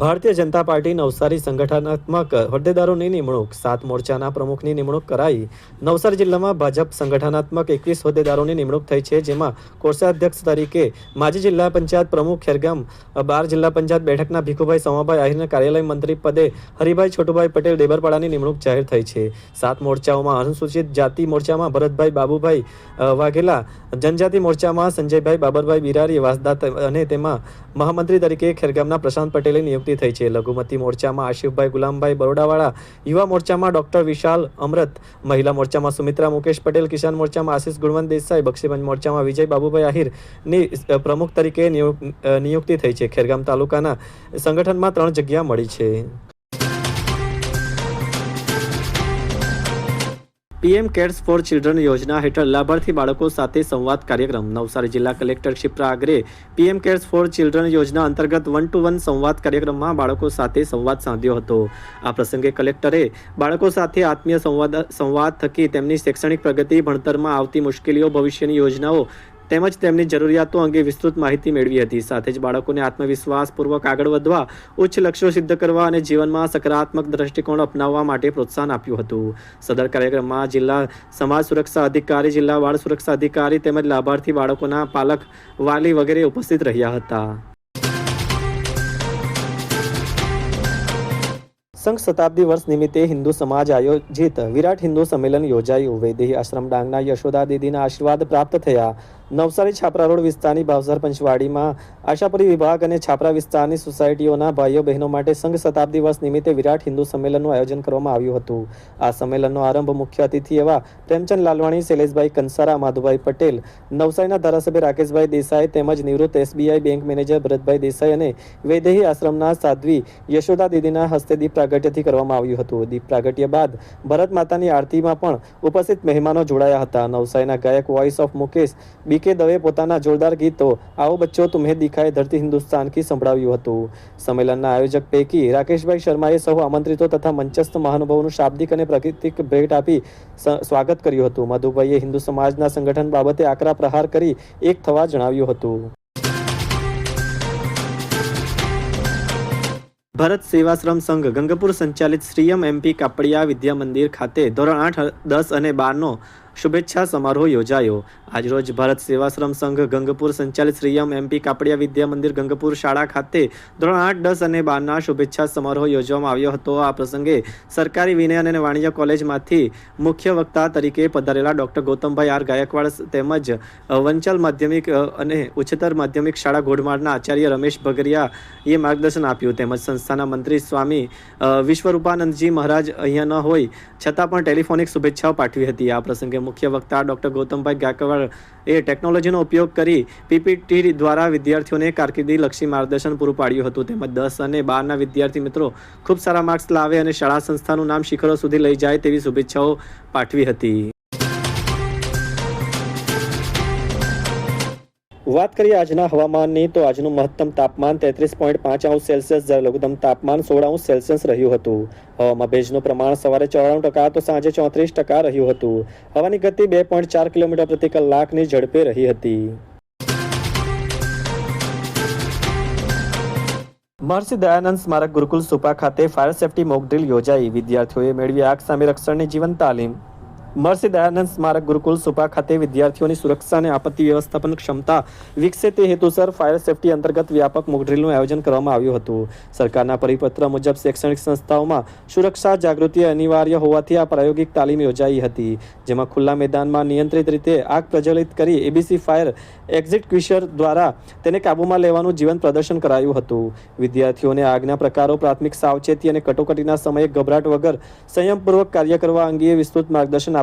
Bharatiya Janata party Navsari સંગઠનાત્મક હોદ્દેદારોની નિમણૂક, સાત મોરચાના પ્રમુખની નિમણૂક કરાઈ. નવસારી જિલ્લામાં ભાજપ સંગઠનાત્મક એકવીસ હોદ્દેદારોની નિમણૂક થઈ છે, જેમાં કોષાધ્યક્ષ તરીકે માજી જિલ્લા પંચાયત પ્રમુખ ખેરગામ, બાર જિલ્લા પંચાયત બેઠકના ભીખુભાઈ સોમાભાઈ આહિરના કાર્યાલય મંત્રી પદે હરિભાઈ છોટુભાઈ પટેલ દેબરપાડાની નિમણૂક જાહેર થઈ છે. સાત મોરચાઓમાં અનુસૂચિત જાતિ મોરચામાં ભરતભાઈ બાબુભાઈ વાઘેલા, જનજાતિ મોરચામાં સંજયભાઈ બાબરભાઈ બિરારી, વાસદા અને તેમાં મહામંત્રી તરીકે ખેરગામના પ્રશાંત પટેલની નિયુક્તિ થઈ છે. લઘુમતી મોરચામાં આશિફભાઈ ગુલામભાઈ બરોડાવાળા, યુવા મોરચામાં ડોક્ટર વિશાલ અમરત મહિલા મોરચામાં સુમિત્રા મુકેશ પટેલ, કિસાન મોરચામાં આશિષ ગુણવંત દેસાઈ, બક્ષીબંધ મોરચામાં વિજય બાબુભાઈ આહિરની પ્રમુખ તરીકે નિયુક- નિયુક્તિ થઈ છે. ખેરગામ તાલુકાના સંગઠનમાં ત્રણ જગ્યા મળી છે. પીએમ કેર્સ ફોર ચિલ્ડ્રન યોજના હેઠળ લાભાર્થી બાળકો સાથે સંવાદ કાર્યક્રમ. નવસારી જિલ્લા collector Kshipra Agre PM CARES for children યોજના અંતર્ગત વન ટુ વન સંવાદ કાર્યક્રમમાં બાળકો સાથે સંવાદ સાધ્યો હતો. આ પ્રસંગે કલેક્ટરે બાળકો સાથે આત્મીય સંવાદ સંવાદ થકી તેમની શૈક્ષણિક પ્રગતિ ભણતરમાં આવતી મુશ્કેલીઓ ભવિષ્યની યોજનાઓ તેમજ તેમની જરૂરિયાતો અંગે વિસ્તૃત માહિતી મેળવી હતી. સાથે જ બાળકોને આત્મવિશ્વાસપૂર્વક આગળ વધવા, ઉચ્ચ લક્ષ્યો સિદ્ધ કરવા અને જીવનમાં સકારાત્મક દ્રષ્ટિકોણ અપનાવવા માટે પ્રોત્સાહન આપ્યું હતું. સદર કાર્યક્રમમાં જિલ્લા સમાજ સુરક્ષા અધિકારી, જિલ્લા બાળ સુરક્ષા અધિકારી તેમજ લાભાર્થી બાળકોના પાલક, વાલી વગેરે ઉપસ્થિત રહ્યા હતા. સંઘ શતાબ્દી વર્ષ નિમિત્તે હિન્દુ સમાજ આયોજિત વિરાટ હિન્દુ સંમેલન યોજાયું. વૈદેહી આશ્રમ ડાંગના યશોદા દીદીના આશીર્વાદ પ્રાપ્ત થયા. નવસારી છાપરા રોડ વિસ્તારની ભાવસર પંચવાડીમાં આશાપુરી વિભાગ અને છાપરા વિસ્તારની સોસાયટીઓના ભાઈઓ બહેનો માટે સંઘ શતાબ્દી વર્ષ નિમિત્તે વિરાટ હિન્દુ સંમેલનનું આયોજન કરવામાં આવ્યું હતું. આ સંમેલનનો આરંભ મુખ્ય અતિથિ એવા પ્રેમચંદ લાલવાણી, શૈલેષભાઈ કંસારા, માધુભાઈ પટેલ, નવસારીના ધારાસભ્ય રાકેશભાઈ દેસાઈ તેમજ નિવૃત્ત SBI bank manager Bharatbhai Desai અને વૈદેહી આશ્રમના સાધ્વી યશોદા દીદીના હસ્તે દીપ પ્રાગટ્યથી કરવામાં આવ્યું હતું. દીપ પ્રાગટ્ય બાદ ભરત માતાની આરતીમાં પણ ઉપસ્થિત મહેમાનો જોડાયા હતા. નવસારીના ગાયક voice of Mukesh B K Dave પોતાના જોરદાર ગીતો, આવો બચ્ચો, તુમ્હે દિખાય ધરતી હિન્દુસ્તાન સંભળાવ્યું હતું. સંમેલનના આયોજક પૈકી રાકેશભાઈ શર્માએ સૌ આમંત્રિતો તથા મંચસ્થ મહાનુભાવોનું શાબ્દિક અને પ્રાકૃતિક ભેટ આપી સ્વાગત કર્યું હતું. મધુભાઈએ હિન્દુ સમાજના સંગઠન બાબતે આકરા પ્રહાર કરી એક થવા જણાવ્યું હતું. ભરત સેવાશ્રમ સંઘ, ગંગપુર સંચાલિત શ્રીયમ એમપી કાપડિયા વિદ્યા મંદિર ખાતે ધોરણ આઠ, દસ અને બારનો શુભેચ્છા સમારોહ યોજાયો. આજરોજ ભારત સેવાશ્રમ સંઘ ગંગપુર સંચાલિત શ્રીયમ એમપી કાપડિયા વિદ્યા મંદિર ગંગપુર શાળા ખાતે ધોરણ આઠ, દસ અને બારના શુભેચ્છા સમારોહ યોજવામાં આવ્યો હતો. આ પ્રસંગે સરકારી વિનયન અને વાણિજ્ય કોલેજમાંથી મુખ્ય વક્તા તરીકે પધારેલા ડોક્ટર ગૌતમભાઈ આર ગાયકવાડ તેમજ વંચલ માધ્યમિક અને ઉચ્ચતર માધ્યમિક શાળા ઘોડમાળના આચાર્ય રમેશ ભગરિયાએ માર્ગદર્શન આપ્યું. તેમજ સંસ્થાના મંત્રી સ્વામી વિશ્વરૂપાનંદજી મહારાજ અહીંયા ન હોય છતાં પણ ટેલિફોનિક શુભેચ્છાઓ પાઠવી હતી. આ પ્રસંગે મુખ્ય વક્તા ડોક્ટર ગૌતમભાઈ ગાયકવાડ એ ટેકનોલોજીનો ઉપયોગ કરી પીપીટી દ્વારા વિદ્યાર્થીઓને કારકિર્દી લક્ષી માર્ગદર્શન પૂરું પાડ્યું હતું. તેમજ દસ અને બારના વિદ્યાર્થી મિત્રો ખૂબ સારા માર્ક્સ લાવે અને શાળા સંસ્થાનું નામ શિખરો સુધી લઈ જાય તેવી શુભેચ્છાઓ પાઠવી હતી. વાત કરીએ આજના હવામાનની, તો આજનું મહત્તમ તાપમાન તેત્રીસ પોઈન્ટ પાંચ અંશ સેલ્સિયસ, જ્યારે લઘુત્તમ તાપમાન સોળ અંશ સેલ્સિયસ રહ્યું હતું. હવામાં ભેજનું પ્રમાણ સવારે ચોરાણું ટકા તો સાંજે ચોત્રીસ ટકા રહ્યું હતું. હવાની ગતિ બે પોઈન્ટ ચાર કિલોમીટર પ્રતિ કલાકની ઝડપે રહી હતી. મહર્ષિ દયાનંદ સ્મારક ગુરુકુલ સુપા ખાતે ફાયર સેફટી મોક ડ્રીલ યોજાઈ. વિદ્યાર્થીઓએ મેળવી આગ સામે રક્ષણની જીવન તાલીમ. મહર્ષિ દયાનંદ સ્મારક ગુરુકુલ સુપા ખાતે વિદ્યાર્થીઓની સુરક્ષા અને આપત્તિ વ્યવસ્થાપન ક્ષમતા વિકસે તે હેતુસર ફાયર સેફટી અંતર્ગત વ્યાપક મોકડ્રીલનું આયોજન કરવામાં આવ્યું હતું. સરકારના પરિપત્ર મુજબ શૈક્ષણિક સંસ્થાઓમાં સુરક્ષા, જાગૃતિ અનિવાર્ય હોવાથી આ પ્રાયોગિક તાલીમ યોજાઈ હતી, જેમાં ખુલ્લા મેદાનમાં નિયંત્રિત રીતે આગ પ્રજ્વલિત કરી એબીસી ફાયર એક્ઝિક્યુશર દ્વારા તેને કાબૂમાં લેવાનું જીવન પ્રદર્શન કરાયું હતું. વિદ્યાર્થીઓને આગના પ્રકારો, પ્રાથમિક સાવચેતી અને કટોકટીના સમયે ગભરાટ વગર સંયમપૂર્વક કાર્ય કરવા અંગે વિસ્તૃત માર્ગદર્શન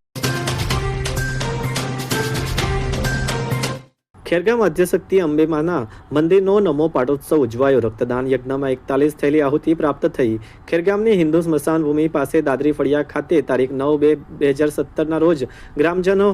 Khergam Adyashakti અંબેમાના મંદિરનો નમો પાટોત્સવ ઉજવાયો. રક્તદાન યજ્ઞમાં એકતાલીસ થયેલી આહુતિ પ્રાપ્ત થઈ. ખેરગામની હિન્દુ સ્મશાન ભૂમિ પાસે દાદરી ફળિયા ખાતે તારીખ નવ બે બે હજાર સત્તરના રોજ ગ્રામજનો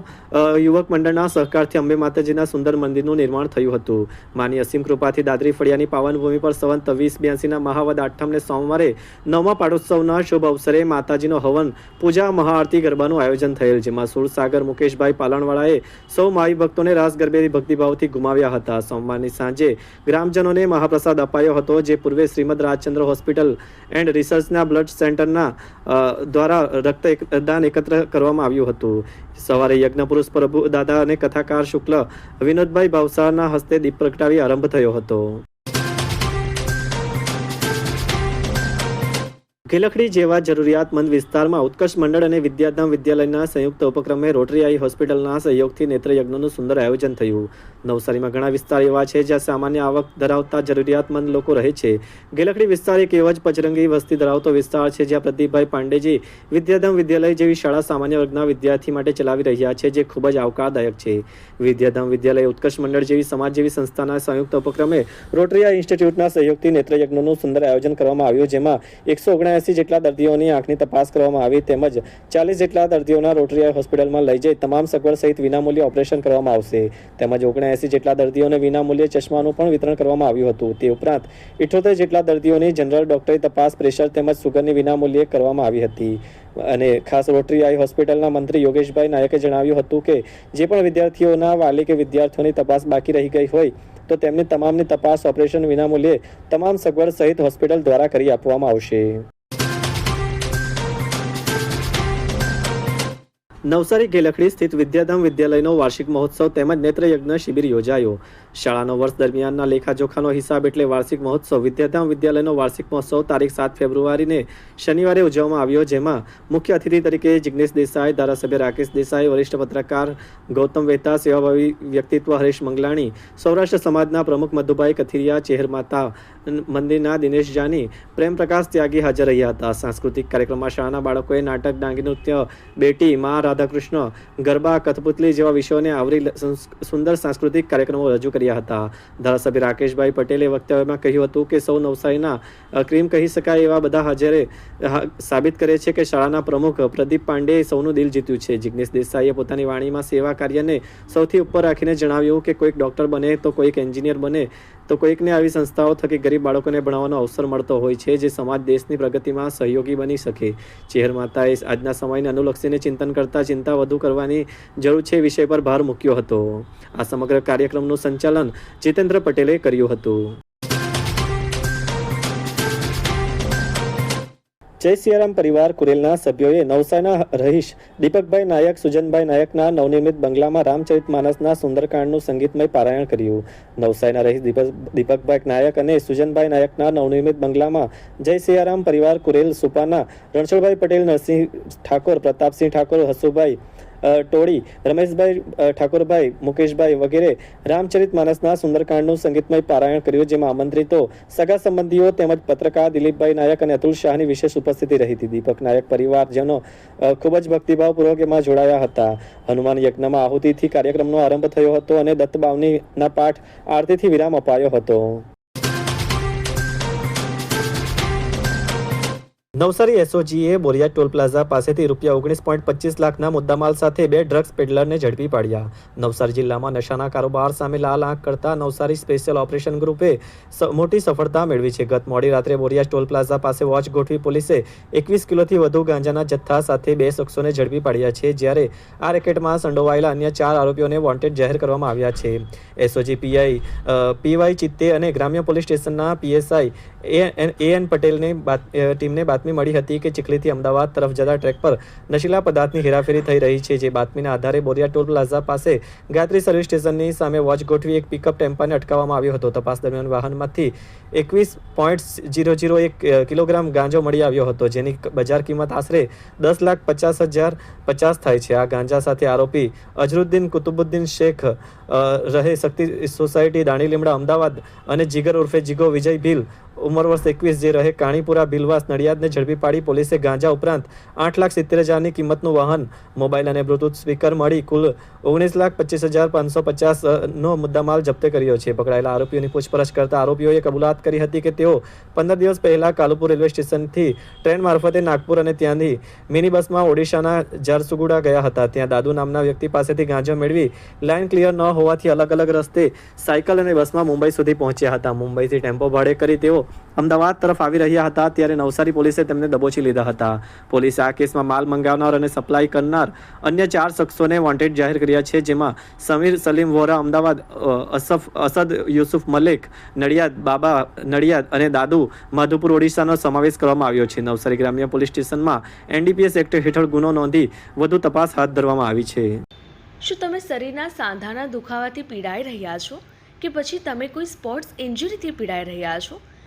યુવક મંડળના સહકારથી અંબે માતાજીના સુંદર મંદિરનું નિર્માણ થયું હતું. માની અસીમ કૃપાથી દાદરી ફળિયાની પાવન ભૂમિ પર સંવંત વીસ બ્યાસીના મહાવદ આઠમને સોમવારે નવમા પાડોત્સવના શુભ અવસરે માતાજીનો હવન, પૂજા, મહાઆરતી, ગરબાનું આયોજન થયેલ, જેમાં સુરસાગર મુકેશભાઈ પાલણવાળાએ સૌ માઈ ભક્તોને રાસ ગરબેની ભક્તિભાવથી ગુમાવ્યા હતા. સોમવારની સાંજે ગ્રામજનોને મહાપ્રસાદ અપાયો હતો, જે પૂર્વે શ્રીમદ રાજચંદ્ર હોસ્પિટલ એન્ડ રિસર્ચના બ્લડ સેન્ટરના દ્વારા રક્ત એક- દાન એકત્ર કરવામાં આવ્યું હતું. સવારે યજ્ઞ પુરુષ પ્રભુ દાદા અને કથાકાર શુક્લ વિનોદભાઈ ભાવસારના હસ્તે દીપ પ્રગટાવી આરંભ થયો હતો. ગેલખડી જેવા જરૂરિયાતમંદ વિસ્તારમાં ઉત્કર્ષ મંડળ અને વિદ્યાધામ વિદ્યાલયના સંયુક્ત ઉપક્રમે રોટરી હોસ્પિટલના સહયોગથી નેત્રયજ્ઞનું સુંદર આયોજન થયું. નવસારીમાં ઘણા વિસ્તાર એવા છે જ્યાં સામાન્ય આવક ધરાવતા જરૂરિયાતમંદ લોકો રહે છે. ગેલખડી વિસ્તાર એક એવો જ પચરંગી વસ્તી ધરાવતો વિસ્તાર છે જ્યાં પ્રદીપભાઈ પાંડેજી વિદ્યાધામ વિદ્યાલય જેવી શાળા સામાન્ય વર્ગના વિદ્યાર્થી માટે ચલાવી રહ્યા છે જે ખૂબ જ આવકારદાયક છે. વિદ્યાધામ વિદ્યાલય ઉત્કર્ષ મંડળ જેવી સમાજ જેવી સંસ્થાના સંયુક્ત ઉપક્રમે રોટરીયા ઇન્સ્ટિટ્યૂટના સહયોગથી નેત્રયજ્ઞનું સુંદર આયોજન કરવામાં આવ્યું, જેમાં એકસો ઓગણએંસી જેટલા દર્દીઓની આંખની તપાસ કરવામાં આવી તેમજ ચાલીસ જેટલા દર્દીઓના રોટરીયા હોસ્પિટલમાં લઈ જઈ તમામ સગવડ સહિત વિનામૂલ્યે ઓપરેશન કરવામાં આવશે. તેમજ ઓગણએસી જેટલા દર્દીઓને વિનામૂલ્યે ચશ્માનું પણ વિતરણ કરવામાં આવ્યું હતું. તે ઉપરાંત ઇઠોતેર જેટલા દર્દીઓની જનરલ ડોક્ટરી તપાસ પ્રેશર તેમજ સુગરની વિનામૂલ્યે કરવામાં આવી હતી. અને ખાસ રોટરી આઈ હોસ્પિટલના મંત્રી યોગેશભાઈ નાયકે જણાવ્યું હતું કે, જે પણ વિદ્યાર્થીઓના વાલી કે વિદ્યાર્થીઓની તપાસ બાકી રહી ગઈ હોય, તો તેમની તમામની તપાસ ઓપરેશન વિનામૂલ્યે તમામ સગવડ સહિત હોસ્પિટલ દ્વારા કરી આપવામાં આવશે. નવસારી ગેલખડી સ્થિત વિદ્યાધામ વિદ્યાલયનો વાર્ષિક મહોત્સવ તેમજ નેત્રયજ્ઞ શિબિર યોજાયો. શાળાનો વર્ષ દરમિયાનના લેખાજોખાનો હિસાબ એટલે વાર્ષિક મહોત્સવ. વિદ્યાધામ વિદ્યાલયનો વાર્ષિક મહોત્સવ તારીખ સાત ફેબ્રુઆરીને શનિવારે ઉજવવામાં આવ્યો, જેમાં મુખ્ય અતિથિ તરીકે જિગ્નેશ દેસાઈ, ધારાસભ્ય રાકેશ દેસાઈ, વરિષ્ઠ પત્રકાર ગૌતમ વેતા, સેવાભાવી વ્યક્તિત્વ હરેશ મંગલાણી, સૌરાષ્ટ્ર સમાજના પ્રમુખ મધુભાઈ કથિરિયા ચેહરમાતા મંદિરના દિનેશ જાની, પ્રેમ પ્રકાશ ત્યાગી હાજર રહ્યા હતા. સાંસ્કૃતિક કાર્યક્રમમાં શાળાના બાળકોએ નાટક, ડાંગી નૃત્ય, બેટી, મા રાધાકૃષ્ણ ગરબા, કથપુતલી જેવા વિષયોને આવરી સુંદર સાંસ્કૃતિક કાર્યક્રમો રજૂ કર્યા હતા. ધારાસભ્ય રાકેશભાઈ પટેલે વક્તવ્યમાં કહ્યું હતું કે સૌ નવસારીના ક્રીમ કહી શકાય એવા બધા હાજરે સાબિત કરે છે કે શાળાના પ્રમુખ પ્રદીપ પાંડેએ સૌનું દિલ જીત્યું છે. જિગ્નેશ દેસાઈએ પોતાની વાણીમાં સેવા કાર્યને સૌથી ઉપર રાખીને જણાવ્યું કે કોઈક ડૉક્ટર બને તો કોઈક એન્જિનિયર બને. તો કોઈકને આવી સંસ્થાઓ થકી ગરીબ બાળકોને ભણાવવાનો અવસર મળતો હોય છે, જે સમાજ દેશની પ્રગતિમાં સહયોગી બની શકે. ચેહર માતાએ આજના સમયને અનુલક્ષીને ચિંતન કરતા ચિંતા વધુ કરવાની જરૂર છે વિષય પર ભાર મૂક્યો હતો. આ સમગ્ર કાર્યક્રમનું સંચાલન જીતેન્દ્ર પટેલે કર્યું હતું. જય સિયારામ પરિવાર, કુરેલના સભ્યોએ નવસારીના રહીશ દીપકભાઈ નાયક, સુજનભાઈ નાયકના નવનિર્મિત બંગલામાં રામચરિત માનસના સુંદરકાંડનું સંગીતમય પારાયણ કર્યું. નવસારીના રહીશ દીપક દીપકભાઈ નાયક અને સુજનભાઈ નાયકના નવનિર્મિત બંગલામાં જય સિયારામ પરિવાર, કુરેલ સુપાના, રણછોડભાઈ પટેલ, નરસિંહ ઠાકોર, પ્રતાપસિંહ ઠાકોર, હસુભાઈ ટોળી, રમેશભાઈ ઠાકોરભાઈ, મુકેશભાઈ વગેરે રામચરિત માનસના સુંદરકાંડનું સંગીતમય પારાયણ કર્યું, જેમાં આમંત્રિતો સગા સંબંધીઓ તેમજ પત્રકાર દિલીપભાઈ નાયક અને અતુલ શાહની વિશેષ ઉપસ્થિતિ રહી હતી. દીપક નાયક પરિવારજનો ખૂબ જ ભક્તિભાવપૂર્વક એમાં જોડાયા હતા. હનુમાન યજ્ઞમાં આહુતિથી કાર્યક્રમનો આરંભ થયો હતો અને દત્તબાવનીના પાઠ આરતીથી વિરામ અપાયો હતો. નવસારી એસઓજીએ બોરિયા ટોલ પ્લાઝા પાસેથી રૂપિયા ઓગણીસ પોઈન્ટ પચીસ લાખના મુદ્દામાલ સાથે બે ડ્રગ્સ પેડલરને ઝડપી પાડ્યા. નવસારી જિલ્લામાં નશાના કારોબાર સામે લાલ આંખ કરતા નવસારી સ્પેશિયલ ઓપરેશન ગ્રુપે મોટી સફળતા મેળવી છે. ગત મોડી રાત્રે બોરિયા ટોલ પ્લાઝા પાસે વોચ ગોઠવી પોલીસે એકવીસ કિલોથી વધુ ગાંજાના જથ્થા સાથે બે શખ્સોને ઝડપી પાડ્યા છે, જ્યારે આ રેકેટમાં સંડોવાયેલા અન્ય ચાર આરોપીઓને વોન્ટેડ જાહેર કરવામાં આવ્યા છે. એસઓજી પીઆઈ પીવાય ચિત્તે અને ગ્રામ્ય પોલીસ સ્ટેશનના પીએસઆઈ, એ, એન પટેલની ટીમને બાતમી બાતમી મળી હતી કે ચીખલીથી અમદાવાદ તરફ જતા ટ્રેક પર નશીલા પદાર્થની હેરાફેરી થઈ રહી છે, જે બાતમીના આધારે બોરિયા ટોલ પ્લાઝા પાસે ગાયત્રી સર્વિસ સ્ટેશનની સામે વોચ ગોઠવી એક પિકઅપ ટેમ્પાને અટકાવવામાં આવ્યો હતો. તપાસ દરમિયાન વાહનમાંથી એકવીસ પોઈન્ટ જીરો જીરો એક કિલોગ્રામ ગાંજો મળી આવ્યો હતો, જેની બજાર કિંમત આશરે દસ લાખ પચાસ હજાર પચાસ થાય છે. આ ગાંજા સાથે આરોપી અજરુદ્દીન કુતુબુદ્દીન શેખ રહે શક્તિ સોસાયટી દાણી લીમડા અમદાવાદ અને જીગર ઉર્ફે જીગો વિજય ભીલ ઉંમર વર્ષ એકવીસ જે રહે, કાણીપુરા ભીલવાસ નડિયાદને ઝડપી પાડી પોલીસે ગાંજા ઉપરાંત આઠ લાખ સિત્તેર હજારની કિંમતનું વાહન, મોબાઈલ અને બ્લૂટૂથ સ્પીકર મળી કુલ ઓગણીસ લાખ પચીસ હજાર પાંચસો પચાસનો મુદ્દામાલ જપ્ત કર્યો છે. પકડાયેલા આરોપીઓની પૂછપરછ કરતા આરોપીઓએ કબૂલાત કરી હતી કે તેઓ પંદર દિવસ પહેલા કાલુપુર રેલવે સ્ટેશનથી ટ્રેન મારફતે નાગપુર અને ત્યાંથી મિની બસમાં ઓડિશાના ઝારસુગુડા ગયા હતા. ત્યાં દાદુ નામના વ્યક્તિ પાસેથી ગાંજો મેળવી લાઇન ક્લિયર ન હોવાથી અલગ અલગ રસ્તે સાયકલ અને બસમાં મુંબઈ સુધી પહોંચ્યા હતા. મુંબઈથી ટેમ્પો ભાડે કરી તેઓ અમદાવાદ તરફ આવી રહ્યા હતા, ત્યારે નવસારી પોલીસે તેમને દબોચી લીધા હતા. પોલીસે આ કેસમાં માલ મંગાવનાર અને સપ્લાય કરનાર અન્ય ચાર શખ્સોને વોન્ટેડ જાહેર કર્યા છે, જેમાં સમીર સલીમ વોરા, અમદાવાદ અસફ, અસદ યુસુફ મલિક, નડિયાદ બાબા, નડિયાદ અને દાદુ માધુપુર, ઓડિશાનો સમાવેશ કરવામાં આવ્યો છે. નવસારી ગ્રામ્ય પોલીસ સ્ટેશનમાં એનડીપીએસ એક્ટ હેઠળ ગુનો નોંધી વધુ તપાસ હાથ ધરવામાં આવી છે. શું તમે શરીરના સાંધાના દુખાવાથી પીડાઈ રહ્યા છો? કે પછી તમે કોઈ સ્પોર્ટ્સ ઇન્જરીથી પીડાઈ રહ્યા છો?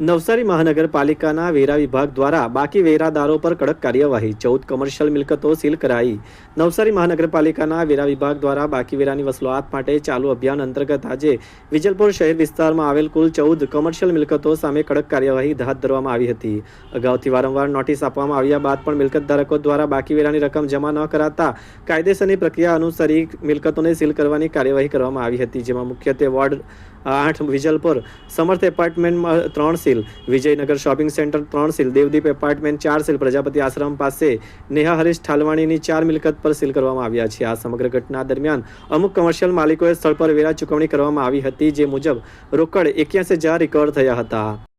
નવસારી મહાનગરપાલિકાના વેરા વિભાગ દ્વારા બાકી વેરાદારો પર કડક કાર્યવાહી. ચૌદ કમર્શિયલ મિલકતો સીલ કરાઈ. નવસારી મહાનગરપાલિકાના વેરા વિભાગ દ્વારા બાકી વેરાની વસૂલાત માટે ચાલુ અભિયાન અંતર્ગત આજે વિજલપુર શહેર વિસ્તારમાં આવેલ કુલ ચૌદ કમર્શિયલ મિલકતો સામે કડક કાર્યવાહી હાથ ધરવામાં આવી હતી. અગાઉથી વારંવાર નોટિસ આપવામાં આવ્યા બાદ પણ મિલકત ધારકો દ્વારા બાકી વેરાની રકમ જમા ન કરાતા કાયદેસરની પ્રક્રિયા અનુસરી મિલકતોને સીલ કરવાની કાર્યવાહી કરવામાં આવી હતી, જેમાં મુખ્યત્વે વોર્ડ આઠ વિજલપુર, સમર્થ એપાર્ટમેન્ટમાં ત્રણ સીલ. વિજયનગર શોપિંગ સેન્ટર ત્રણ સીલ. દેવદીપ એપાર્ટમેન્ટ ચાર સીલ. પ્રજાપતિ આશ્રમ પાસે નેહા હરીશ ઠાલવાણીની ચાર મિલકત પર સીલ કરવામાં આવ્યા છે. આ સમગ્ર ઘટના દરમિયાન અમુક કમર્શિયલ માલિકોએ સ્થળ પર વેરા ચૂકવણી કરવામાં આવી હતી, જે મુજબ રોકડ એક્યાસી હજાર રિકવર થયા હતા.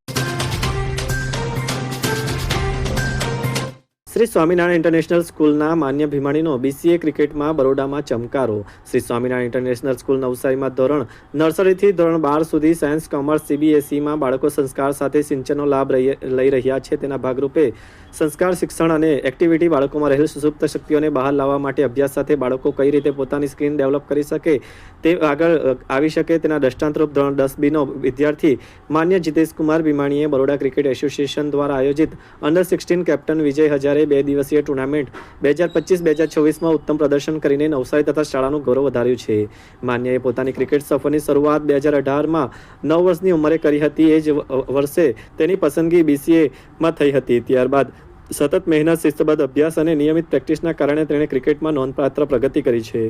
શ્રી સ્વામિનારાયણ ઇન્ટરનેશનલ સ્કૂલના માન્ય ભીમાણીનો બીસીએ ક્રિકેટમાં બરોડામાં ચમકારો. શ્રી સ્વામિનારાયણ ઇન્ટરનેશનલ સ્કૂલ નવસારીમાં ધોરણ, નર્સરીથી ધોરણ બાર સુધી સાયન્સ, કોમર્સ, સીબીએસઈમાં બાળકો સંસ્કાર સાથે સિંચનનો લાભ લઈ રહ્યા છે. તેના ભાગરૂપે સંસ્કાર, શિક્ષણ અને એક્ટિવિટી બાળકોમાં રહેલ સુસુપ્ત શક્તિઓને બહાર લાવવા માટે અભ્યાસ સાથે બાળકો કઈ રીતે પોતાની સ્કિલ ડેવલપ કરી શકે તે આગળ આવી શકે તેના દ્રષ્ટાંતરૂપ ધોરણ દસ બીનો વિદ્યાર્થી માન્ય જીતેશ કુમાર ભીમાણીએ બરોડા ક્રિકેટ એસોસિએશન દ્વારા આયોજિત under sixteen captain Vijay Hazare બે દિવસીય ટુર્નામેન્ટ બે હજાર પચીસ, બે હજાર છવ્વીસમાં ઉત્તમ પ્રદર્શન કરીને નવસારી તથા શાળાનું ગૌરવ વધાર્યું છે. માન્યએ પોતાની ક્રિકેટ સફરની શરૂઆત બે હજાર અઢારમાં નવ વર્ષની ઉંમરે કરી હતી. એ જ વર્ષે તેની પસંદગી બીસીએમાં થઈ હતી. ત્યારબાદ સતત મહેનત શિસ્તબદ્ધ અભ્યાસ અને નિયમિત પ્રેક્ટિસના કારણે તેણે ક્રિકેટમાં નોંધપાત્ર પ્રગતિ કરી છે.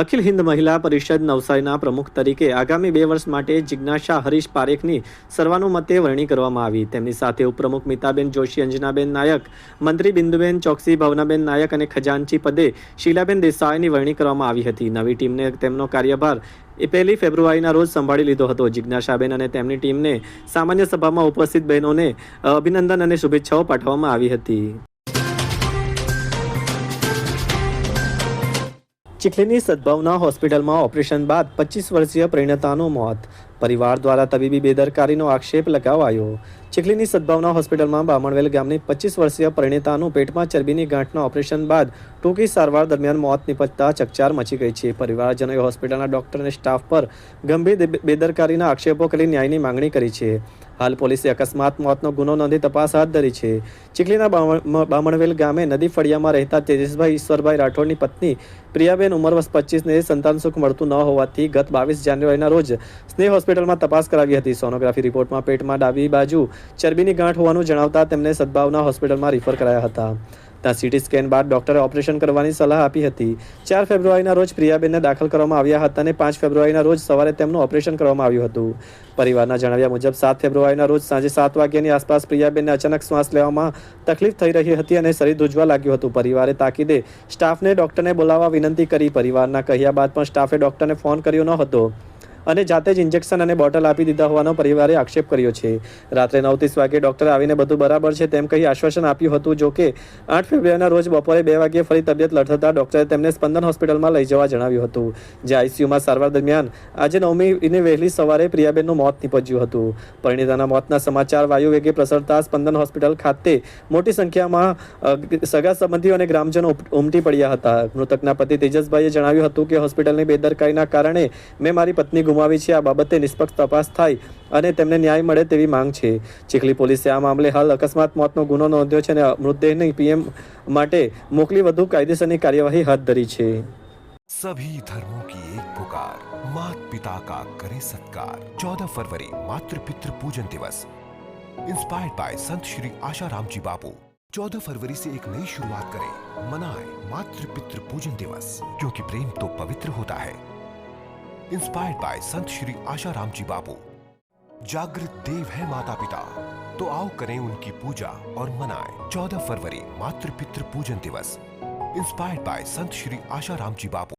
અખિલ હિન્દ મહિલા પરિષદ નવસારીના પ્રમુખ તરીકે આગામી બે વર્ષ માટે જિજ્ઞાસા હરીશ પારેખની સર્વાનુમતે વરણી કરવામાં આવી. તેમની સાથે ઉપપ્રમુખ મિતાબેન જોશી, અંજનાબેન નાયક, મંત્રી બિંદુબેન ચોકસી, ભાવનાબેન નાયક અને ખજાનચી પદે શીલાબેન દેસાઈની વરણી કરવામાં આવી હતી. નવી ટીમને તેમનો કાર્યભાર એ પહેલી ફેબ્રુઆરીના રોજ સંભાળી લીધો હતો. જિજ્ઞાસાબેન અને તેમની ટીમને સામાન્ય સભામાં ઉપસ્થિત બહેનોને અભિનંદન અને શુભેચ્છાઓ પાઠવવામાં આવી હતી. ચીખલીની સદભાવના હોસ્પિટલમાં ઓપરેશન બાદ પચીસ વર્ષીય પરિણતાનું મોત. પરિવાર દ્વારા તબીબી બેદરકારીનો આક્ષેપ લગાવાયો. ચીખલીની સદભાવના હોસ્પિટલમાં બામણવેલ ગામની પચીસ વર્ષીય પરિણીતાનું પેટમાં ચરબીની ગાંઠના ઓપરેશન બાદ ટૂંકી સારવાર દરમિયાન મોત નિપજતા ચકચાર મચી ગઈ છે. પરિવારજનોએ હોસ્પિટલના ડોક્ટર અને સ્ટાફ પર ગંભીર બેદરકારીના આક્ષેપો કરી ન્યાયની માંગણી કરી છે. હાલ પોલીસે અકસ્માત મોતનો ગુનો નોંધી તપાસ હાથ ધરી છે. ચીખલીના બામણ- બામણવેલ ગામે નદી ફળિયામાં રહેતા તેજસભાઈ ઈશ્વરભાઈ રાઠોડની પત્ની પ્રિયાબેન ઉંમર વર્ષ પચીસને સંતાન સુખ મળતું ન હોવાથી ગત બાવીસ જાન્યુઆરીના રોજ સ્નેહ હોસ્પિટલમાં તપાસ કરાવી હતી. સોનોગ્રાફી રિપોર્ટમાં પેટમાં ડાબી બાજુ ચરબીની ગાંઠ હોવાનું જણાવતા તેમને સદભાવના હોસ્પિટલમાં રિફર કરાયા હતા. ત્યાં સીટી સ્કેન બાદ ડોક્ટરે ઓપરેશન કરવાની સલાહ આપી હતી. ચાર ફેબ્રુઆરીના રોજ પ્રિયાબેનને દાખલ કરવામાં આવ્યા હતા અને પાંચ ફેબ્રુઆરીના રોજ સવારે તેમનું ઓપરેશન કરવામાં આવ્યું હતું. પરિવારના જણાવ્યા મુજબ, સાત ફેબ્રુઆરીના રોજ સાંજે સાત વાગ્યાની આસપાસ પ્રિયાબેનને અચાનક શ્વાસ લેવામાં તકલીફ થઈ રહી હતી અને શરીર ધ્રુજવા લાગ્યું હતું. પરિવારે તાકીદે સ્ટાફને ડોક્ટરને બોલાવવા વિનંતી કરી. પરિવારના કહ્યા બાદ પણ સ્ટાફે ડોક્ટરને ફોન કર્યો ન હતો. અને જાતે જ ઇન્જેક્શન અને બોટલ આપી દીધા હોવાનો પરિવારે આક્ષેપ કર્યો છે. રાત્રે નવ ત્રીસ વાગે ડોક્ટર આવીને બધું બરાબર છે તેમ કહી આશ્વાસન આપ્યું હતું જો કે આઠ ફેબ્રુઆરીના રોજ બપોરે બે વાગ્યે ફરી તબિયત લડથતા ડોક્ટરે તેમને સ્પંદન હોસ્પિટલમાં લઈ જવા જણાવ્યું હતું, જે આઈસીયુમાં સારવાર દરમિયાન આજે નવમીને વહેલી સવારે પ્રિયાબેનનું મોત નીપજ્યું હતું. પરિણીતાના મોતના સમાચાર વાયુ વેગે પ્રસરતા સ્પંદન હોસ્પિટલ ખાતે મોટી સંખ્યામાં સગા સંબંધીઓ અને ગ્રામજનો ઉમટી પડ્યા હતા. મૃતકના પતિ તેજસભાઈએ જણાવ્યું હતું કે હોસ્પિટલની બેદરકારીના કારણે મેં મારી પત્ની ગુમાવી છે આ બાબતે નિષ્પક્ષ તપાસ થાય અને તેમને ન્યાય મળે તેવી માંગ છે ચીખલી પોલીસે આ મામલે હાલ અકસ્માત મોતનો ગુનો નોંધ્યો છે અને મૃતદેહને પીએમ માટે મોકલી વધુ કાયદેસરની કાર્યવાહી હાથ ધરી છે सभी धर्मों की एक पुकार मात पिता का करे सत्कार 14 फरवरी मातृ पितृ पूजन दिवस इंस्पायर्ड बाय संत श्री आशा राम जी बापू 14 फरवरी से एक नई शुरुआत करें मनाएं मातृ पितृ पूजन दिवस क्योंकि प्रेम तो पवित्र होता है इंस्पायर्ड बाय संत श्री आशा राम जी बाबू जागृत देव है माता पिता तो आओ करें उनकी पूजा और मनाएँ। 14 फरवरी मातृ पितृ पूजन दिवस। Inspired by Sant Shri Asha Ram ji Bapu